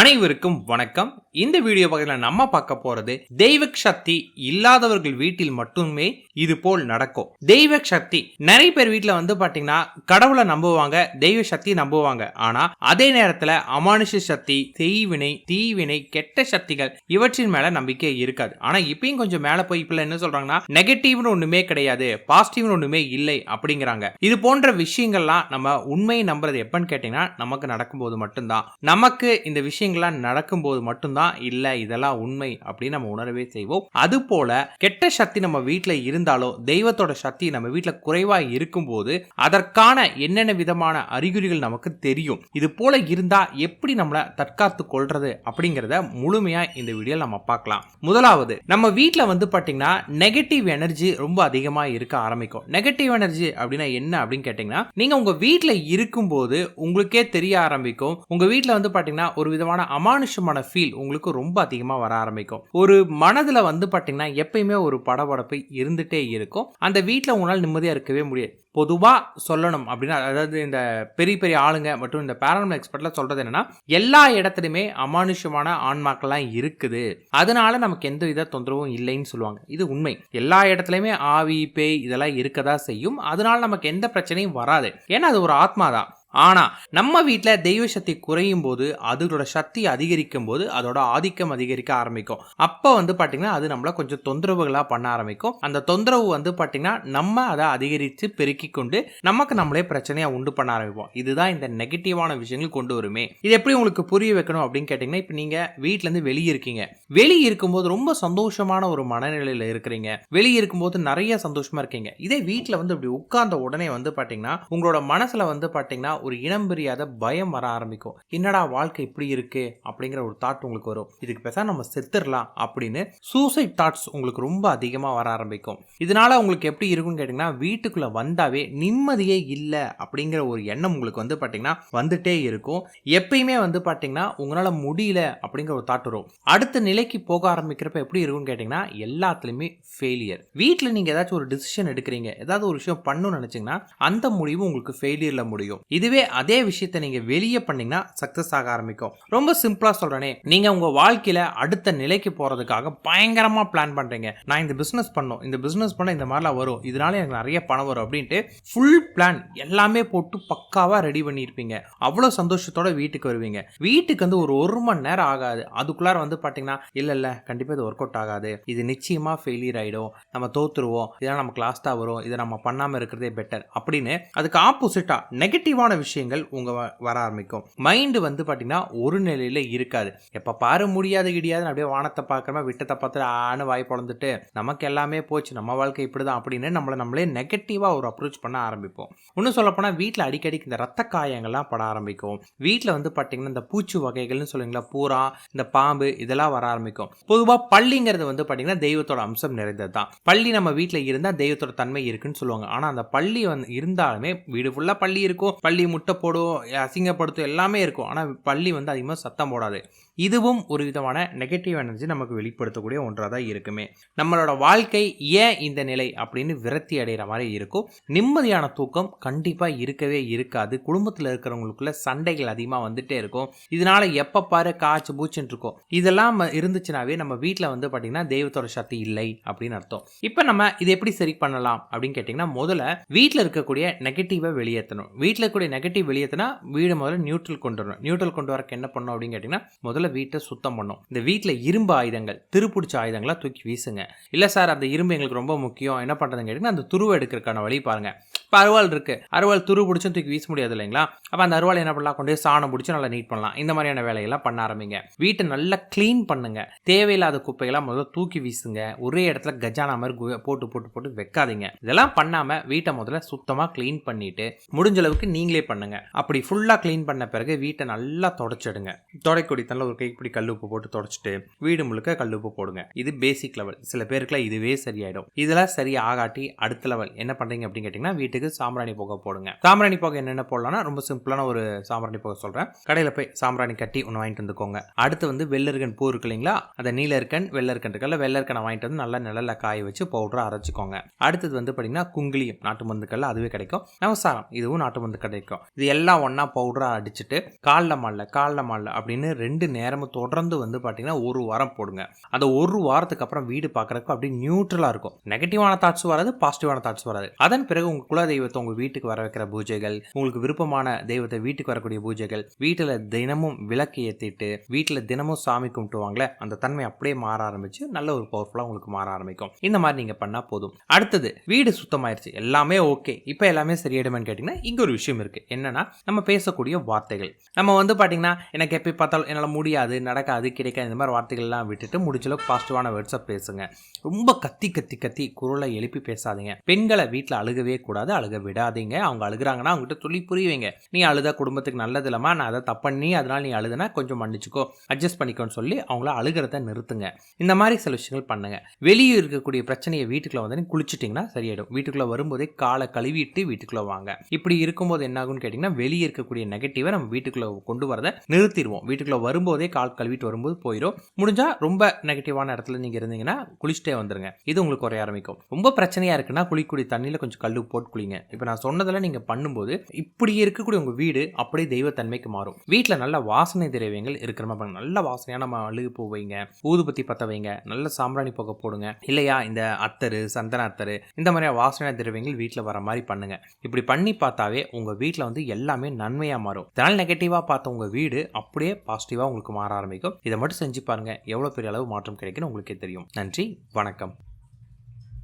அனைவருக்கும் வணக்கம். இந்த வீடியோ பகுதியில் நம்ம பார்க்க போறது தெய்வ சக்தி இல்லாதவர்கள் வீட்டில் மட்டுமே இது போல் நடக்கும். தெய்வ சக்தி. நிறைய பேர் வீட்டில் வந்து பாத்தீங்கன்னா கடவுளை நம்புவாங்க தெய்வ சக்தி நம்புவாங்க. ஆனா அதே நேரத்துல அமானுஷ சக்தி செய்வினை தீவினை கெட்ட சக்திகள் இவற்றின் மேல நம்பிக்கை இருக்காது. ஆனா இப்பயும் கொஞ்சம் மேல போய் இப்ப என்ன சொல்றாங்கன்னா நெகட்டிவ்னு ஒண்ணுமே கிடையாது பாசிட்டிவ்னு ஒண்ணுமே இல்லை அப்படிங்கிறாங்க. இது போன்ற விஷயங்கள்லாம் நம்ம உண்மையை நம்புறது எப்பன்னு கேட்டீங்கன்னா நமக்கு நடக்கும்போது மட்டும்தான். நமக்கு இந்த விஷயம் விஷயங்கள்லாம் நடக்கும்போது மட்டும்தான் இல்லை இதெல்லாம் உண்மை அப்படின்னு நம்ம உணரவே செய்வோம். அது போல கெட்ட சக்தி நம்ம வீட்டில் இருந்தாலோ தெய்வத்தோட சக்தி நம்ம வீட்டில் குறைவா இருக்கும்போது அதற்கான என்னென்ன விதமான அறிகுறிகள் நமக்கு தெரியும்? இது போல இருந்தா எப்படி நம்மளை தற்காத்து கொள்றது அப்படிங்கிறத முழுமையா இந்த வீடியோ நம்ம பார்க்கலாம். முதலாவது நம்ம வீட்டில் வந்து பாத்தீங்கன்னா நெகட்டிவ் எனர்ஜி ரொம்ப அதிகமா இருக்க ஆரம்பிக்கும். நெகட்டிவ் எனர்ஜி அப்படின்னா என்ன அப்படின்னு கேட்டிங்கன்னா நீங்க உங்க வீட்டில் இருக்கும்போது உங்களுக்கே தெரிய ஆரம்பிக்கும். உங்க வீட்டில் வந்து பாத்தீங்கன்னா ஒரு விதமான அமானுஷமான ஃபீல் உங்களுக்கு ரொம்ப அதிகமாக வர ஆரம்பிக்கும். ஒரு மனதில் வந்து பார்த்தீங்கன்னா எப்பயுமே ஒரு படபடப்பு இருந்துகிட்டே இருக்கும். அந்த வீட்டில் உங்களால் நிம்மதியாக இருக்கவே முடியாது. பொதுவாக சொல்லணும் அப்படின்னா அதாவது இந்த பெரிய பெரிய ஆளுங்க மற்றும் இந்த பேரனமல் எக்ஸ்பர்ட்லாம் சொல்கிறது என்னன்னா எல்லா இடத்துலையுமே அமானுஷமான ஆன்மாக்கள்லாம் இருக்குது. அதனால நமக்கு எந்த வித தொந்தரவும் இல்லைன்னு சொல்லுவாங்க. இது உண்மை. எல்லா இடத்துலையுமே ஆவி பேய் இதெல்லாம் இருக்கதா செய்யும். அதனால நமக்கு எந்த பிரச்சனையும் வராது. ஏன்னா அது ஒரு ஆத்மா தான் ஆனால் நம்ம வீட்டில் தெய்வ சக்தி குறையும் போது அதோட சக்தி அதிகரிக்கும் போது அதோட ஆதிக்கம் அதிகரிக்க ஆரம்பிக்கும். அப்போ வந்து பார்த்திங்கன்னா அது நம்மளை கொஞ்சம் தொந்தரவுகளாக பண்ண ஆரம்பிக்கும். அந்த தொந்தரவு வந்து பார்த்திங்கன்னா நம்ம அதை அதிகரித்து பெருக்கி கொண்டு நமக்கு நம்மளே பிரச்சனையாக உண்டு பண்ண ஆரம்பிப்போம். இதுதான் இந்த நெகட்டிவான விஷயங்கள் கொண்டு வருமே. இது எப்படி உங்களுக்கு புரிய வைக்கணும் அப்படின்னு கேட்டிங்கன்னா இப்போ நீங்கள் வீட்டிலேருந்து வெளியே இருக்கீங்க. வெளியே இருக்கும்போது ரொம்ப சந்தோஷமான ஒரு மனநிலையில் இருக்கிறீங்க. வெளியே இருக்கும்போது நிறைய சந்தோஷமாக இருக்கீங்க. இதே வீட்டில் வந்து இப்படி உட்கார்ந்த உடனே வந்து பார்த்திங்கன்னா உங்களோட மனசில் வந்து பார்த்திங்கன்னா ஒரு இனம் பிரியாத பயம் வர ஆரம்பிக்கும். என்னடா வாழ்க்கை இப்படி இருக்கு? அப்படிங்கிற ஒரு தாட் உங்களுக்கு வரும். இதுக்கு பேச நம்ம செத்துடலாம் அப்படின்னு சூசைட் தாட்ஸ் உங்களுக்கு ரொம்ப அதிகமாக வர ஆரம்பிக்கும். இதனால உங்களுக்கு எப்படி இருக்கும்னு கேட்டிங்கன்னா வீட்டுக்குள்ள வந்தாவே நிம்மதியே இல்லை அப்படிங்கிற ஒரு எண்ணம் உங்களுக்கு வந்து பார்த்தீங்கன்னா வந்துட்டே இருக்கும். எப்பயுமே வந்து பார்த்தீங்கன்னா உங்களால் முடியல அப்படிங்கிற ஒரு தாட் வரும். அடுத்த நிலைக்கு போக ஆரம்பிக்கிறப்ப எப்படி இருக்கும்னு கேட்டிங்கன்னா எல்லாத்துலேயுமே ஃபெயிலியர் வீட்டில் நீங்கள் ஏதாச்சும் ஒரு டிசிஷன் எடுக்கிறீங்க ஏதாவது ஒரு விஷயம் பண்ணணும்னு நினச்சிங்கன்னா அந்த முடிவு உங்களுக்கு ஃபெயிலியரில் முடியும். இதுவே அதே விஷயத்தை நீங்க வெளியே பண்ணீங்கன்னா சக்சஸ் ஆக ஆரம்பிக்கும். ரொம்ப சிம்பிளா சொல்றேனே நீங்க உங்க வாழ்க்கையில அடுத்த நிலைக்கு போறதுக்காக பயங்கரமா பிளான் பண்றீங்க. நான் இந்த பிசினஸ் பண்ணும் இந்த பிசினஸ் பண்ண இந்த மாதிரிலாம் வரும் இதனால எனக்கு நிறைய பணம் வரும் அப்படின்ட்டு ஃபுல் பிளான் எல்லாமே போட்டு பக்காவா ரெடி பண்ணியிருப்பீங்க. அவ்வளோ சந்தோஷத்தோட வீட்டுக்கு வருவீங்க. வீட்டுக்கு வந்து ஒரு ஒரு மணி நேரம் ஆகாது. அதுக்குள்ளார வந்து பாத்தீங்கன்னா இல்ல இல்ல கண்டிப்பா இது ஒர்க் அவுட் ஆகாது. இது நிச்சயமா ஃபெயிலியர் ஆயிடும். நம்ம தோத்துருவோம். இதெல்லாம் நமக்கு லாஸ்டா வரும். இதை நம்ம பண்ணாம இருக்கிறதே பெட்டர் அப்படின்னு அதுக்கு ஆப்போசிட்டா நெகட்டிவான விஷயங்கள் உங்கள் வ- வர ஆரம்பிக்கும். மைண்டு வந்து பார்த்தீங்கன்னா ஒரு நிலையில இருக்காது. எப்போ பாரு முடியாது கிடையாது அப்படியே வானத்தை பார்க்குறமா விட்டத்தை பார்த்து ஆன்னு வாய் பொழந்துட்டு நமக்கு எல்லாமே போச்சு நம்ம வாழ்க்கை இப்படி தான் அப்படின்னு நம்மளை நம்மளே நெகட்டிவாக ஒரு அப்ரோச் பண்ண ஆரம்பிப்போம். இன்னும் சொல்லப்போனால் வீட்டில் அடிக்கடி இந்த ரத்த காயங்கள்லாம் பட ஆரம்பிக்கும். வீட்டில் வந்து பார்த்தீங்கன்னா இந்த பூச்சி வகைகள்னு சொல்லுவீங்களா பூரா இந்த பாம்பு இதெல்லாம் வர ஆரம்பிக்கும். பொதுவாக பள்ளிங்கிறது வந்து பார்த்தீங்கன்னா தெய்வத்தோட அம்சம் நிறைந்தது தான் பள்ளி நம்ம வீட்டில் இருந்தால் தெய்வத்தோட தன்மை இருக்குன்னு சொல்லுவாங்க. ஆனால் அந்த பள்ளி வந்து இருந்தாலுமே வீடு ஃபுல்லாக பள்ளி இருக்கும். பள்ளி முட்டை போடும் அசிங்கப்படுத்தும் எல்லாமே இருக்கும். ஆனால் பள்ளி வந்து அதிகமாக சத்தம் போடாது. இதுவும் ஒரு விதமான நெகட்டிவ் எனர்ஜி நமக்கு வெளிப்படுத்தக்கூடிய ஒன்றாக தான் இருக்குமே. நம்மளோட வாழ்க்கை ஏன் இந்த நிலை அப்படின்னு விரக்தி அடைகிற மாதிரி இருக்கும். நிம்மதியான தூக்கம் கண்டிப்பாக இருக்கவே இருக்காது. குடும்பத்தில் இருக்கிறவங்களுக்குள்ள சண்டைகள் அதிகமாக வந்துட்டே இருக்கும். இதனால எப்போ பாரு காய்ச்சி பூச்சுன்னு இருக்கும். இதெல்லாம் இருந்துச்சுனாவே நம்ம வீட்டில் வந்து பார்த்தீங்கன்னா தெய்வத்தோட சக்தி இல்லை அப்படின்னு அர்த்தம். இப்போ நம்ம இதை எப்படி சரி பண்ணலாம் அப்படின்னு கேட்டிங்கன்னா முதல்ல வீட்டில் இருக்கக்கூடிய நெகட்டிவை வெளியேற்றணும். வீட்டில் இருக்கக்கூடிய நெகட்டிவ் வெளியேற்றினா வீடு முதல்ல நியூட்ரல் கொண்டு வரணும். நியூட்ரல் கொண்டு வரக்கு என்ன பண்ணணும் அப்படின்னு கேட்டிங்கன்னா முதல்ல வீட்டை சுத்தம் பண்ணும். இந்த வீட்டில் இரும்பு ஆயுதங்கள் திருப்பிடிச்ச ஆயுதங்களாக தூக்கி வீசுங்க. இல்லை சார் அந்த இரும்பு எங்களுக்கு ரொம்ப முக்கியம். என்ன பண்ணுறதுன்னு கேட்டிங்கன்னா அந்த துருவை எடுக்கிறதுக்கான வழி பாருங்க. இப்போ அருவாள் இருக்குது அருவாள் துரு பிடிச்சும் தூக்கி வீச முடியாது இல்லைங்களா? அப்போ அந்த அருவாள் என்ன பண்ணலாம்? கொண்டு போய் சாணம் பிடிச்சி நல்லா நீட் பண்ணலாம். இந்த மாதிரியான வேலையெல்லாம் பண்ண ஆரம்பிங்க. வீட்டை நல்லா க்ளீன் பண்ணுங்க. தேவையில்லாத குப்பைகள்லாம் முதல்ல தூக்கி வீசுங்க. ஒரே இடத்துல கஜானா மாதிரி கு- போட்டு போட்டு போட்டு வைக்காதீங்க. இதெல்லாம் பண்ணாமல் வீட்டை முதல்ல சுத்தமாக க்ளீன் பண்ணிட்டு முடிஞ்ச அளவுக்கு நீங்களே பண்ணுங்க. அப்படி ஃபுல்லாக க்ளீன் பண்ண பிறகு வீட்டை நல்லா தொடச்சிடுங்க. தொடைக்குடி தண்ணில் ஒரு கைப்பிடி கல் உப்பு போட்டு தொடச்சிட்டு வீடு முழுக்க கல் உப்பு போடுங்க. இது பேசிக் லெவல் சில பேருக்குலாம் இதுவே சரியாயிடும். இதெல்லாம் சரியாகாட்டி அடுத்த லெவல் என்ன பண்ணுறீங்க அப்படின்னு கேட்டிங்கன்னா வீட்டுக்கு இதுக்கு சாம்பிராணி புகை போடுங்க. சாம்பிராணி புகை என்னென்ன போடலாம்னா ரொம்ப சிம்பிளான ஒரு சாம்பிராணி புகை சொல்றேன். கடையில போய் சாம்பிராணி கட்டி ஒன்று வாங்கிட்டு வந்துக்கோங்க. அடுத்து வந்து வெள்ளருக்கன் பூ இருக்கு இல்லைங்களா? அந்த நீலருக்கன் வெள்ளருக்கன் இருக்குல்ல வெள்ளருக்கனை வாங்கிட்டு வந்து நல்லா நிழல்ல காய வச்சு பவுடராக அரைச்சிக்கோங்க. அடுத்தது வந்து பார்த்தீங்கன்னா குங்கிலியும் நாட்டு மருந்துக்கள்ல அதுவே கிடைக்கும். நமசாரம் இதுவும் நாட்டு மருந்து கிடைக்கும். இது எல்லாம் ஒன்றா பவுடரா அடிச்சுட்டு காலில் மாடல காலில் மாடல அப்படின்னு ரெண்டு நேரமும் தொடர்ந்து வந்து பார்த்தீங்கன்னா ஒரு வாரம் போடுங்க. அந்த ஒரு வாரத்துக்கு அப்புறம் வீடு பார்க்குறதுக்கு அப்படியே நியூட்ரலாக இருக்கும். நெகட்டிவான தாட்ஸ் வராது பாசிட்டிவான தாட்ஸ் வராது. அதன் பிறகு உங்கள் குல தெய்வத்தை உங்கள் வீட்டுக்கு வர வைக்கிற பூஜைகள் உங்களுக்கு விருப்பமான தெய்வத்தை வீட்டுக்கு வரக்கூடிய பூஜைகள் வீட்டில் தினமும் விளக்கு ஏற்றிட்டு வீட்டில் தினமும் சாமி கும்பிட்டுவாங்களே அந்த தன்மை அப்படியே மாற ஆரம்பிச்சு நல்ல ஒரு பவர்ஃபுல்லாக உங்களுக்கு மாற ஆரம்பிக்கும். இந்த மாதிரி நீங்கள் பண்ணால் போதும். அடுத்தது வீடு சுத்தமாயிருச்சு. எல்லாமே ஓகே இப்போ எல்லாமே சரியாயிடுமான்னு கேட்டிங்கன்னா இங்கே ஒரு விஷயம் இருக்குது என்னன்னா நம்ம பேசக்கூடிய வார்த்தைகள். நம்ம வந்து பார்த்தீங்கன்னா எனக்கு எப்போ பார்த்தாலும் என்னால் முடியாது நடக்காது கிடைக்காது இந்த மாதிரி வார்த்தைகள்லாம் விட்டுட்டு முடிச்சளவுக்கு பாசிட்டிவான வேர்ட்ஸை பேசுங்க. ரொம்ப கத்தி கத்தி கத்தி குரலை எழுப்பி பேசாதீங்க. பெண்களை வீட்டில் அழுகவே கூடாது அழுக விடாதீங்க அவங்க அழுகுறாங்கன்னா அவங்ககிட்ட சொல்லி புரியுவீங்க நீ அழுத குடும்பத்துக்கு நல்லது இல்லைம்மா. நான் அதை தப்பண்ணி அதனால் நீ அழுதுனா கொஞ்சம் மன்னிச்சுக்கோ. அட்ஜஸ்ட் பண்ணிக்கோன்னு சொல்லி அவங்கள அழுகிறத நிறுத்துங்க. இந்த மாதிரி சில விஷயங்கள் பண்ணுங்க. வெளியே இருக்கக்கூடிய பிரச்சனையை வீட்டுக்குள்ள வந்து குளிச்சிட்டிங்கன்னா சரியாயிடும். வீட்டுக்குள்ள வரும்போதே காலை கழுவிட்டு வீட்டுக்குள்ள வாங்க. இப்படி இருக்கும்போது என்ன ஆகும்னு கேட்டிங்கன்னா வெளியே இருக்கக்கூடிய நெகட்டிவை நம்ம வீட்டுக்குள்ள கொண்டு வரதை நிறுத்திடுவோம். வீட்டுக்குள்ள வரும்போதே கால் கழுவிட்டு வரும்போது போயிடும். முடிஞ்சா ரொம்ப நெகட்டிவான இடத்துல நீங்க இருந்தீங்கன்னா குளிச்சுட்டே வந்துருங்க. இது உங்களுக்கு குறைய ஆரம்பிக்கும். ரொம்ப பிரச்சனையா இருக்குன்னா குளிக்கூடிய தண்ணியில் கொஞ்சம் கல் போட்டு குளிங்க இப்போ நான் சொன்னதெல்லாம் நீங்கள் பண்ணும்போது இப்படி இருக்கக்கூடிய உங்கள் வீடு அப்படியே தெய்வத்தன்மைக்கு மாறும். வீட்டில் நல்ல வாசனை திரவியங்கள் இருக்கிற மாதிரி பாருங்க. நல்ல வாசனையான அழுகு பூ வைங்க ஊதுபத்தி பற்ற வைங்க நல்ல சாம்பிராணி புகை போடுங்க. இல்லையா? இந்த அத்தரு சந்தன அத்தரு இந்த மாதிரியான வாசனை திரவியங்கள் வீட்டில் வர மாதிரி பண்ணுங்க. இப்படி பண்ணி பார்த்தாவே உங்கள் வீட்டில் வந்து எல்லாமே நன்மையாக மாறும். இதனால் நெகட்டிவாக பார்த்த உங்கள் வீடு அப்படியே பாசிட்டிவாக உங்களுக்கு மாற ஆரம்பிக்கும். இதை மட்டும் செஞ்சு பாருங்க. எவ்வளோ பெரிய அளவு மாற்றம் கிடைக்குன்னு உங்களுக்கே தெரியும். நன்றி வணக்கம்.